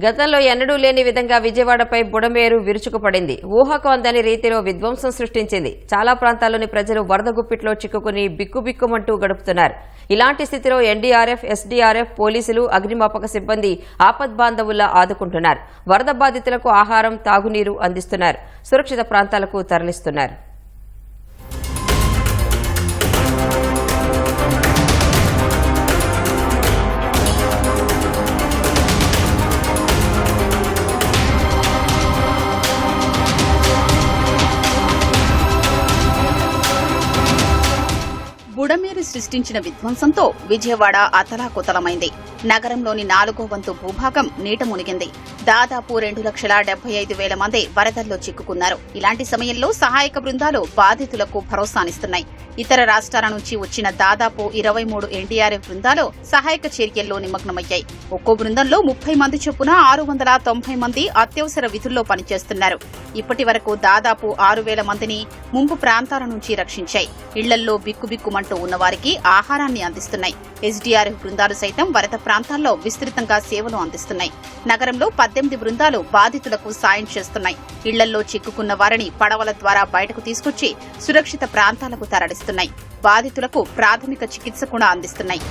గతంలో ఎన్నడూ లేని విధంగా విజయవాడపై బుడమేరు విరుచుకుపడింది. ఊహకు అందని రీతిలో విధ్వంసం సృష్టించింది. చాలా ప్రాంతాల్లోని ప్రజలు వరద గుప్పిట్లో చిక్కుకుని బిక్కుబిక్కుమంటూ గడుపుతున్నారు. ఇలాంటి స్థితిలో ఎన్డీఆర్ఎఫ్ ఎస్డీఆర్ఎఫ్ పోలీసులు అగ్నిమాపక సిబ్బంది ఆపద్బాంధవుల్లా ఆదుకుంటున్నారు. వరద బాధితులకు ఆహారం తాగునీరు అందిస్తున్నారు. సురక్షిత ప్రాంతాలకు తరలిస్తున్నారు. బుడమేరు సృష్టించిన విధ్వంసంతో విజయవాడ అతలాకుతలమైంది. నగరంలోని నాలుగో వంతు భూభాగం నీట మునిగింది. దాదాపు రెండు లక్షల డెబ్బై ఐదు వేల మంది వరదల్లో చిక్కుకున్నారు. ఇలాంటి సమయంలో సహాయక బృందాలు బాధితులకు భరోసానిస్తున్నాయి. ఇతర రాష్ట్రాల నుంచి వచ్చిన దాదాపు ఇరవై మూడు ఎన్డీఆర్ఎఫ్ బృందాలు సహాయక చర్యల్లో నిమగ్నమయ్యాయి. ఒక్కో బృందంలో ముప్పై మంది చొప్పున ఆరు వందల తొంభై మంది అత్యవసర విధుల్లో పనిచేస్తున్నారు. ఇప్పటి వరకు దాదాపు ఆరు వేల మందిని ముంపు ప్రాంతాల నుంచి రక్షించాయి. ఇళ్ళల్లో బిక్కుబిక్కుమంటూ ఉన్నవారికి ఆహారాన్ని అందిస్తున్నాయి. ఎస్డీఆర్ఎఫ్ బృందాలు సైతం వరద ప్రాంతాల్లో విస్తృతంగా సేవలు అందిస్తున్నాయి. నగరంలో పద్దెనిమిది బృందాలు బాధితులకు సాయం చేస్తున్నాయి. ఇళ్ళల్లో చిక్కుకున్న వారిని పడవల ద్వారా బయటకు తీసుకొచ్చి సురక్షిత ప్రాంతాలకు తరలిస్తున్నాయి. బాధితులకు ప్రాథమిక చికిత్స కూడా అందిస్తున్నాయి.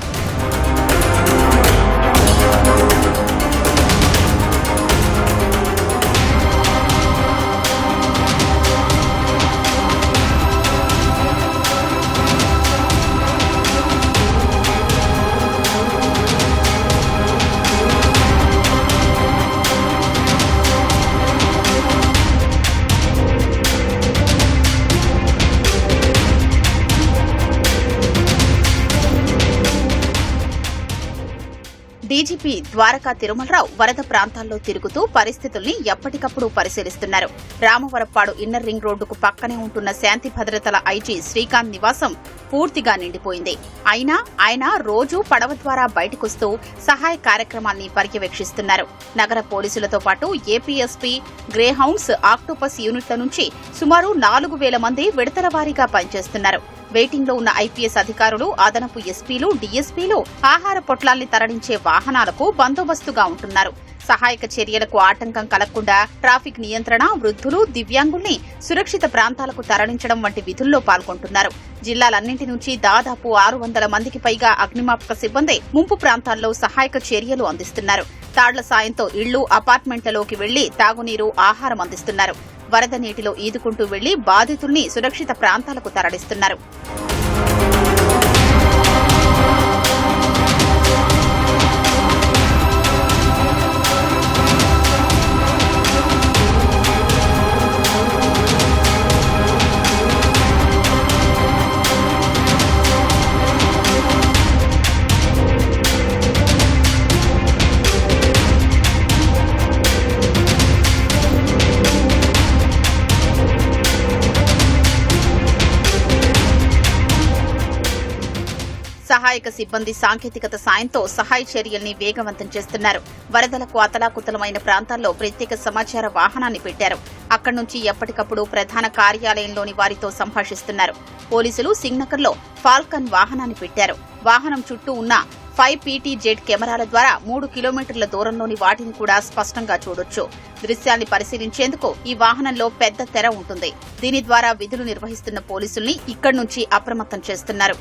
డీజీపీ ద్వారకా తిరుమలరావు వరద ప్రాంతాల్లో తిరుగుతూ పరిస్థితుల్ని ఎప్పటికప్పుడు పరిశీలిస్తున్నారు. రామవరప్పాడు ఇన్నర్ రింగ్ రోడ్డుకు పక్కనే ఉంటున్న శాంతి భద్రతల ఐజీ శ్రీకాంత్ నివాసం పూర్తిగా నిండిపోయింది. అయినా ఆయన రోజూ పడవ ద్వారా బయటకొస్తూ సహాయ కార్యక్రమాల్ని పర్యవేక్షిస్తున్నారు. నగర పోలీసులతో పాటు ఏపీఎస్పీ గ్రేహౌండ్స్ ఆక్టోపస్ యూనిట్ల నుంచి సుమారు నాలుగు వేల మంది విడతల వారీగా పనిచేస్తున్నారు. వెయిటింగ్లో ఉన్న ఐపీఎస్ అధికారులు అదనపు ఎస్పీలు డీఎస్పీలు ఆహార పొట్లాల్ని తరలించే వాహనాలకు బందోబస్తుగా ఉంటున్నారు. సహాయక చర్యలకు ఆటంకం కలగకుండా ట్రాఫిక్ నియంత్రణ వృద్ధులు దివ్యాంగుల్ని సురక్షిత ప్రాంతాలకు తరలించడం వంటి విధుల్లో పాల్గొంటున్నారు. జిల్లాలన్నింటి నుంచి దాదాపు ఆరు వందల మందికి పైగా అగ్నిమాపక సిబ్బంది ముంపు ప్రాంతాల్లో సహాయక చర్యలు అందిస్తున్నారు. తాళ్ళ సాయంతో ఇళ్ళు అపార్ట్మెంట్లలోకి వెళ్ళి తాగునీరు ఆహారం అందిస్తున్నారు. వరద నీటిలో ఈదుకుంటూ వెళ్ళి బాధితుల్ని సురక్షిత ప్రాంతాలకు తరలిస్తున్నారు. సహాయక సిబ్బంది సాంకేతికత సాయంతో సహాయ చర్యల్ని వేగవంతం చేస్తున్నారు. వరదలకు అతలాకుతలమైన ప్రాంతాల్లో ప్రత్యేక సమాచార వాహనాన్ని పెట్టారు. అక్కడి నుంచి ఎప్పటికప్పుడు ప్రధాన కార్యాలయంలోని వారితో సంభాషిస్తున్నారు. పోలీసులు సింగ్నగర్లో ఫాల్కన్ వాహనాన్ని పెట్టారు. వాహనం చుట్టూ ఉన్న ఫైవ్ పీటీ జెడ్ కెమెరాల ద్వారా మూడు కిలోమీటర్ల దూరంలోని వాటిని కూడా స్పష్టంగా చూడొచ్చు. దృశ్యాన్ని పరిశీలించేందుకు ఈ వాహనంలో పెద్ద తెర ఉంటుంది. దీని ద్వారా విధులు నిర్వహిస్తున్న పోలీసుల్ని ఇక్కడి నుంచి అప్రమత్తం చేస్తున్నారు.